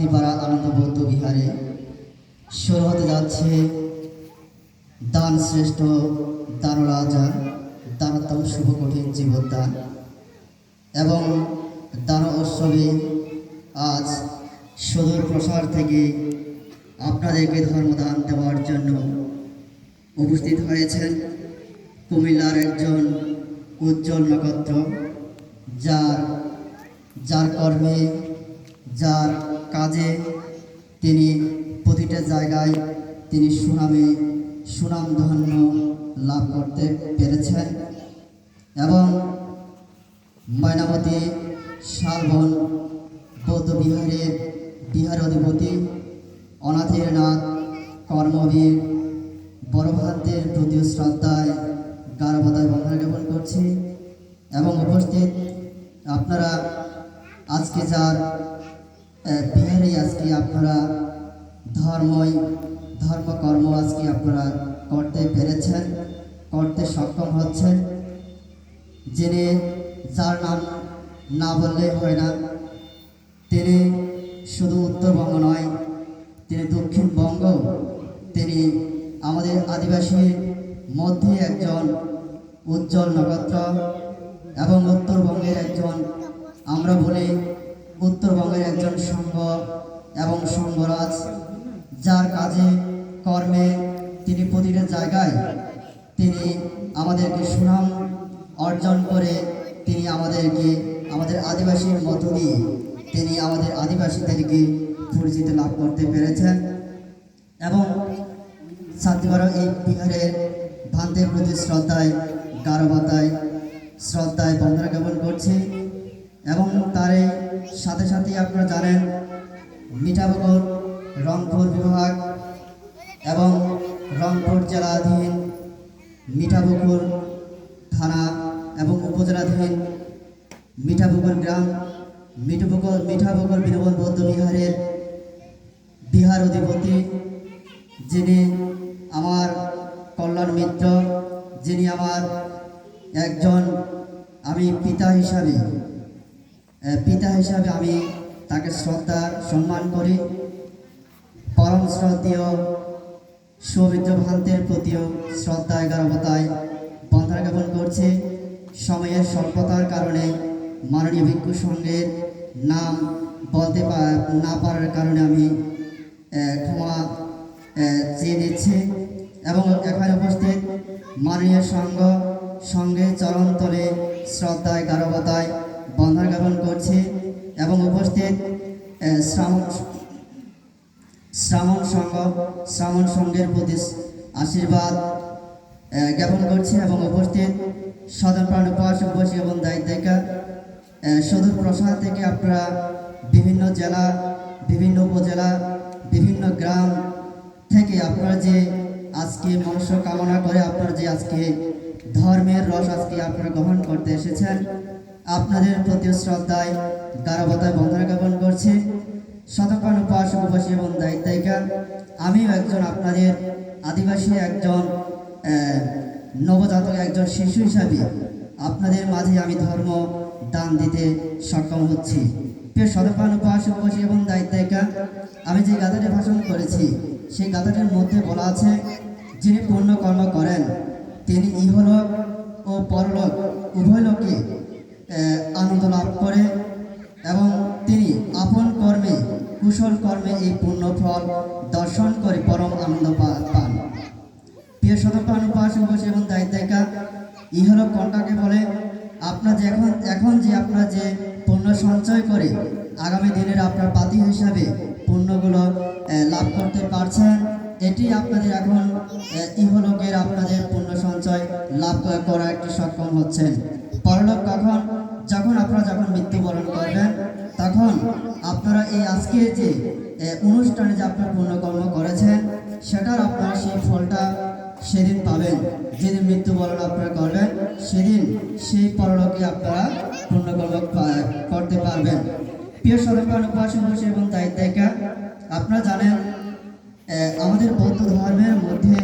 শান্তিপাড়া আনন্দ বৌদ্ধ বিহারে শুরু হতে যাচ্ছে দান শ্রেষ্ঠ দানরাজা দানোত্তম শুভ কঠিন জীবদান এবং দান উৎসবে আজ সুদূর প্রসার থেকে আপনাদেরকে ধর্মদান দেওয়ার জন্য উপস্থিত হয়েছেন কুমিল্লার একজন উজ্জ্বল নক্ষত্র, যার যার কর্মে যার কাজে তিনি প্রতিটা জায়গায় তিনি সুনামে সুনামধন্য লাভ করতে পেরেছেন এবং ময়নামতি শালবন বৌদ্ধ বিহারের বিহার অধিপতি অনাথের নাথ কর্মবীর বড় ভাতের প্রতি শ্রদ্ধায় গারবতায় বন্ধন জ্ঞাপন করছি এবং উপস্থিত আপনারা আজকে যার বিহারে আজকে আপনারা ধর্মই, ধর্মকর্ম আজকে আপনারা করতে পেরেছেন, করতে সক্ষম হচ্ছেন। যিনি যার নাম না বললে হয় না, তিনি শুধু উত্তরবঙ্গ নয়, তিনি দক্ষিণবঙ্গ, তিনি আমাদের আদিবাসীর মধ্যে একজন উজ্জ্বল নক্ষত্র এবং উত্তরবঙ্গের একজন, আমরা বলি উত্তরবঙ্গের একজন সংঘ এবং সংঘরাজ যার কাজে, কর্মে তিনি প্রতিটা জায়গায় তিনি আমাদেরকে সুনাম অর্জন করে তিনি আমাদেরকে, আমাদের আদিবাসীর মধ্য দিয়ে তিনি আমাদের আদিবাসীদেরকে পরিচিতি লাভ করতে পেরেছেন এবং শান্তিবার এই বিহারের ভান্তের প্রতি শ্রদ্ধায় গারবতায় শ্রদ্ধায় বন্ধনা জ্ঞাপন করছি। এবং তার সাথে সাথে আপনারা জানেন মিঠাবগর রংপুর বিভাগ এবং রংপুর জেলাধীন মিঠাপুকুর থানা এবং উপজেলাধীন মিঠাপুকুর গ্রাম মিঠাপুকুর মিঠাপুকুর বীরবল বৌদ্ধ বিহারের বিহার অধিপতি, যিনি আমার কল্যাণ মিত্র, যিনি আমার একজন আমি পিতা হিসাবে পিতা হিসাবে আমি তাকে শ্রদ্ধা, সম্মান করি। পরম শ্রদ্ধেয় সৌমিত্র ভান্তের প্রতিও শ্রদ্ধা এগারোতায় বন্ধনা জ্ঞাপন করছে। সময়ের স্বল্পতার কারণে মাননীয় ভিক্ষু সংঘের নাম বলতে না পারার কারণে আমি ক্ষমা চেয়ে নিচ্ছি। এবং এখানে উপস্থিত মাননীয় সংঘ সঙ্গে চরণতলে শ্রদ্ধায় গারবতায় বন্ধনা জ্ঞাপন করছি এবং উপস্থিত শ্রাবণ শ্রাবণ সংঘ, শ্রাবণ সংঘের প্রতি আশীর্বাদ জ্ঞাপন করছি এবং উপস্থিত সদর প্রাণ উপাসক বসী এবং দায়িত্বিকা সদর প্রসাদ থেকে আপনারা বিভিন্ন জেলা, বিভিন্ন উপজেলা, বিভিন্ন গ্রাম থেকে আপনারা যে আজকে মনুষ্য কামনা করে আপনারা যে আজকে ধর্মের রস আজকে আপনারা গ্রহণ করতে এসেছেন আপনাদের প্রতি শ্রদ্ধায় গারবতায় বন্ধনা জ্ঞাপন করছি। শতকান উপাসক, উপাসী এবং দায়িত্বিকা, আমিও একজন আপনাদের আদিবাসী একজন নবজাতক একজন শিশু হিসাবে আপনাদের মাঝে আমি ধর্ম দান দিতে সক্ষম হচ্ছি। প্রিয় শতকান উপাসক, উপাসী এবং দায়িত্বিকা, আমি যে গাথাটি ভাষণ করেছি, সেই গাথাটির মধ্যে বলা আছে, যিনি পূর্ণ কর্ম করেন, তিনি ইহলোক ও পরলোক উভয় লোকে আনন্দ লাভ করে এবং তিনি আপন কর্মে, কুশল কর্মে এই পূর্ণ ফল দর্শন করে পরম আনন্দ পান। প্রিয় শতপান উপাসন বসে এবং দায়িত্বিকা, ইহলোক কণ্টাকে বলে, আপনার যে এখন এখন যে আপনার যে পুণ্য সঞ্চয় করে আগামী দিনের আপনার পাতি হিসাবে পুণ্যগুলো লাভ করতে পারছেন, এটি আপনাদের এখন ইহলোকের আপনাদের পুণ্য সঞ্চয় লাভ ক- করা একটি সক্ষম হচ্ছেন। পরলোক কখন যখন আপনারা যখন মৃত্যুবরণ করবেন, তখন আপনারা এই আজকের যে অনুষ্ঠানে যে আপনারা পুণ্যকর্ম করেছেন, সেটার আপনারা সেই ফলটা সেদিন পাবেন। যেদিন মৃত্যুবরণ আপনারা করবেন, সেদিন সেই পরলোকে আপনারা পুণ্যকর্ম করতে পারবেন। প্রিয় সদস্য উপাসন এবং দায়িত্বিকা আপনারা জানেন আমাদের বৌদ্ধ ধর্মের মধ্যে